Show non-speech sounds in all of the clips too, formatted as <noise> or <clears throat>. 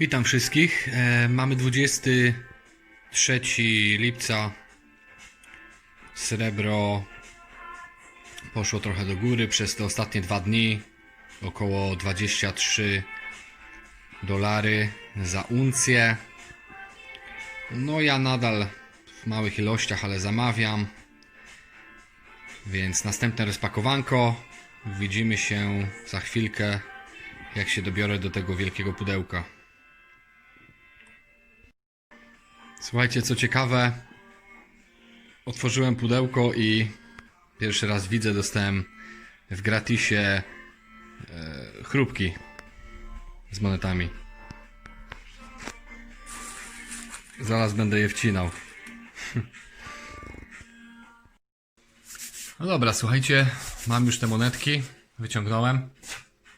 Witam wszystkich. E, mamy 23 lipca. Srebro poszło trochę do góry przez te ostatnie dwa dni. Około 23 dolary za uncję. No ja nadal w małych ilościach, ale zamawiam. Więc następne rozpakowanko. Widzimy się za chwilkę, jak się dobiorę do tego wielkiego pudełka. Słuchajcie, co ciekawe, otworzyłem pudełko i pierwszy raz widzę, dostałem w gratisie e, chrupki z monetami. Zaraz będę je wcinał. No dobra, słuchajcie, mam już te monetki, wyciągnąłem.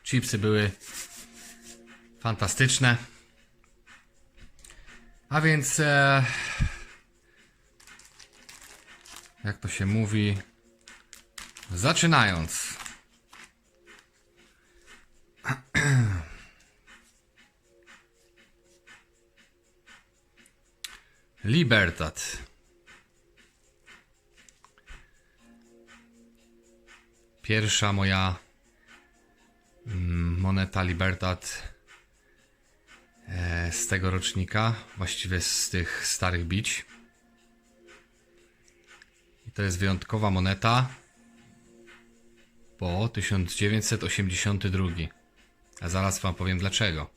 Chipsy były fantastyczne. A więc, e, jak to się mówi, zaczynając. <clears throat> Libertad. Pierwsza moja mm, moneta Libertad e, z tego rocznika, właściwie z tych starych bić. I to jest wyjątkowa moneta po 1982. A zaraz wam powiem dlaczego.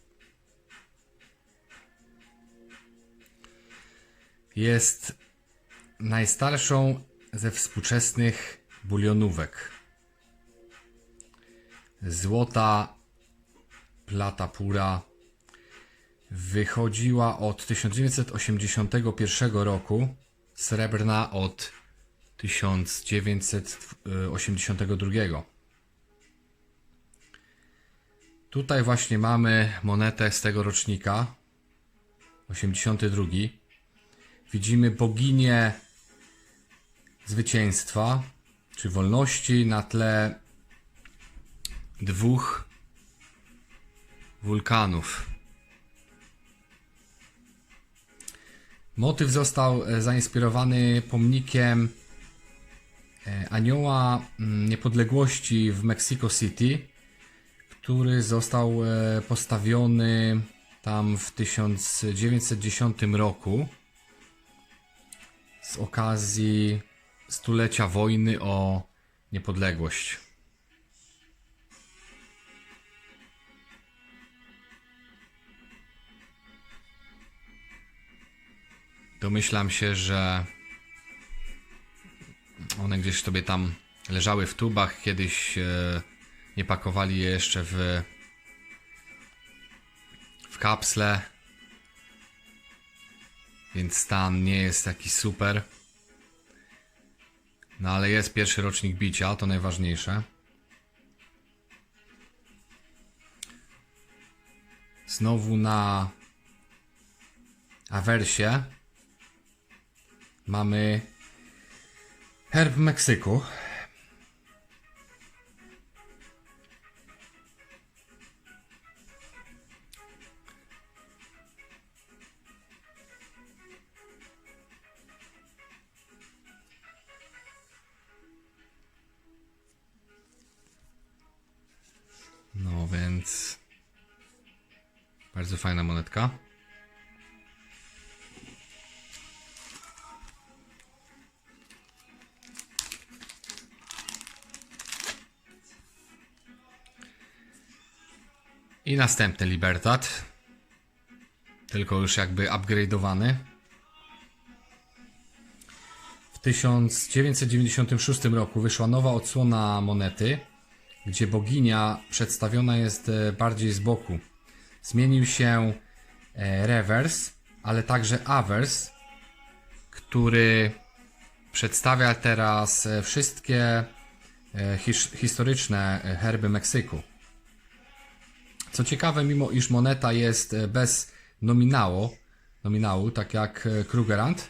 Jest najstarszą ze współczesnych bulionówek. Złota plata pura wychodziła od 1981 roku, srebrna od 1982. Tutaj właśnie mamy monetę z tego rocznika, 82. Widzimy boginię zwycięstwa czy wolności na tle dwóch wulkanów. Motyw został e, zainspirowany pomnikiem e, Anioła mm, Niepodległości w Mexico City, który został e, postawiony tam w 1910 roku z okazji stulecia wojny o niepodległość. Domyślam się, że one gdzieś sobie tam leżały w tubach, kiedyś e, nie pakowali je jeszcze w, w kapsle, więc stan nie jest taki super. No ale jest pierwszy rocznik bicia, to najważniejsze. Znowu na awersie mamy herb Meksyku. No więc bardzo fajna monetka. I następny Libertad. Tylko już jakby upgrade'owany. W 1996 roku wyszła nowa odsłona monety, gdzie boginia przedstawiona jest e, bardziej z boku. Zmienił się e, rewers, ale także awers, który przedstawia teraz e, wszystkie his- historyczne herby Meksyku. Co ciekawe, mimo iż moneta jest e, bez nominału, nominału tak jak e, Krugerrand,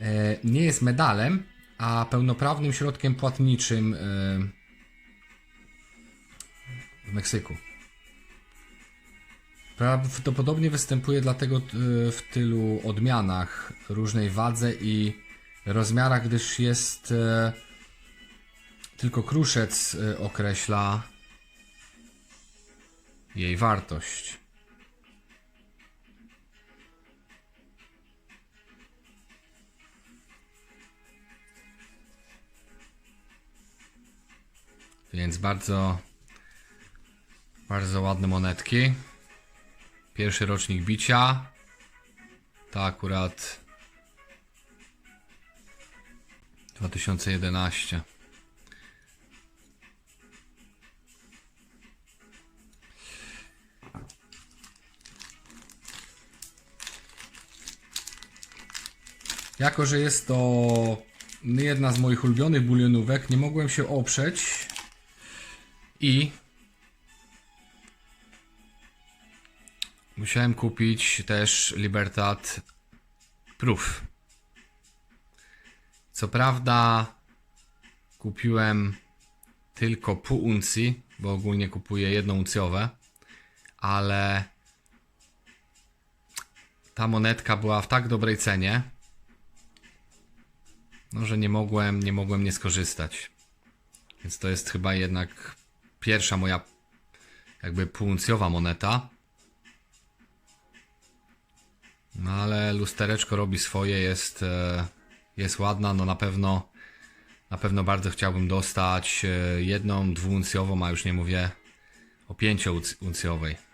e, nie jest medalem, a pełnoprawnym środkiem płatniczym w Meksyku. Prawdopodobnie występuje dlatego w tylu odmianach, różnej wadze i rozmiarach, gdyż jest tylko kruszec określa jej wartość. Więc bardzo, bardzo ładne monetki. Pierwszy rocznik bicia. To akurat 2011. Jako, że jest to jedna z moich ulubionych bulionówek, nie mogłem się oprzeć i musiałem kupić też Libertad Proof. Co prawda kupiłem tylko pół uncji, bo ogólnie kupuję jedną uncjowe, ale ta monetka była w tak dobrej cenie, no, że nie mogłem, nie mogłem nie skorzystać. Więc to jest chyba jednak pierwsza moja jakby półuncjowa moneta. No ale lustereczko robi swoje, jest, e, jest ładna, no na pewno na pewno bardzo chciałbym dostać e, jedną dwuuncjową, a już nie mówię o pięciouncjowej.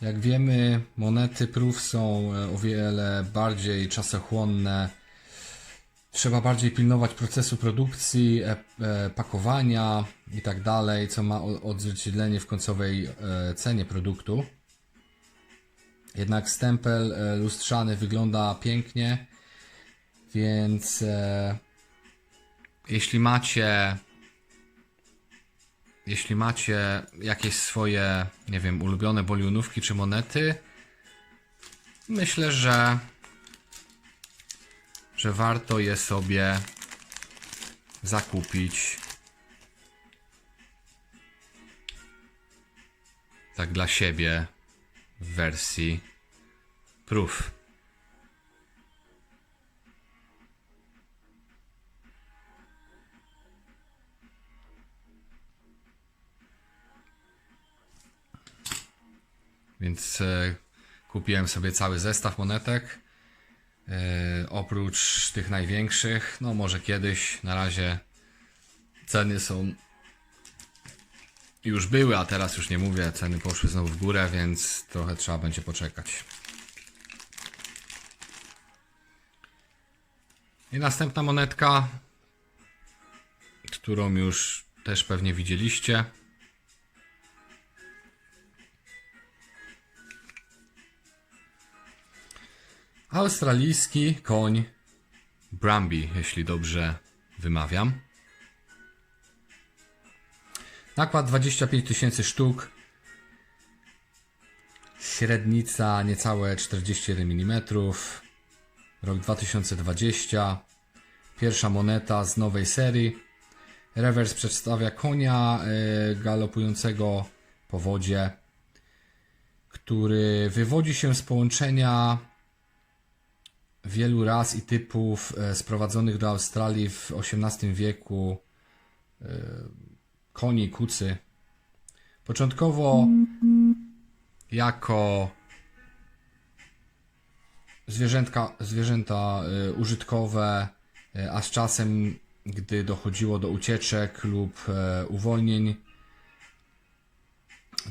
Jak wiemy, monety proof są e, o wiele bardziej czasochłonne. Trzeba bardziej pilnować procesu produkcji, e, e, pakowania i tak dalej, co ma odzwierciedlenie w końcowej cenie produktu. Jednak stempel lustrzany wygląda pięknie, więc jeśli macie jeśli macie jakieś swoje, nie wiem, ulubione bolionówki czy monety, myślę, że że warto je sobie zakupić tak dla siebie w wersji proof. Więc e, kupiłem sobie cały zestaw monetek. E, oprócz tych największych, no może kiedyś, na razie ceny są już były, a teraz już nie mówię, ceny poszły znowu w górę, więc trochę trzeba będzie poczekać. I następna monetka, którą już też pewnie widzieliście. Australijski koń Brambi, jeśli dobrze wymawiam. Nakład 25 tysięcy sztuk. Średnica niecałe 41 mm. Rok 2020. Pierwsza moneta z nowej serii. Rewers przedstawia konia y, galopującego po wodzie, który wywodzi się z połączenia wielu ras i typów e, sprowadzonych do Australii w XVIII wieku e, koni, kucy. Początkowo jako zwierzętka, zwierzęta e, użytkowe, a z czasem, gdy dochodziło do ucieczek lub uwolnień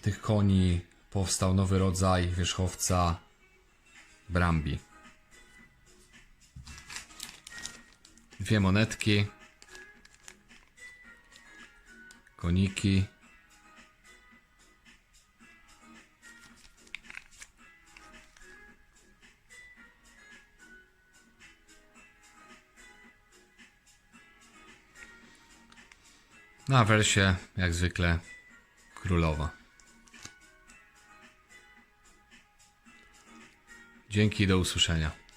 tych koni, powstał nowy rodzaj wierzchowca Brambi. Dwie monetki. Koniki. Na wersie, jak zwykle, królowa. Dzięki, do usłyszenia.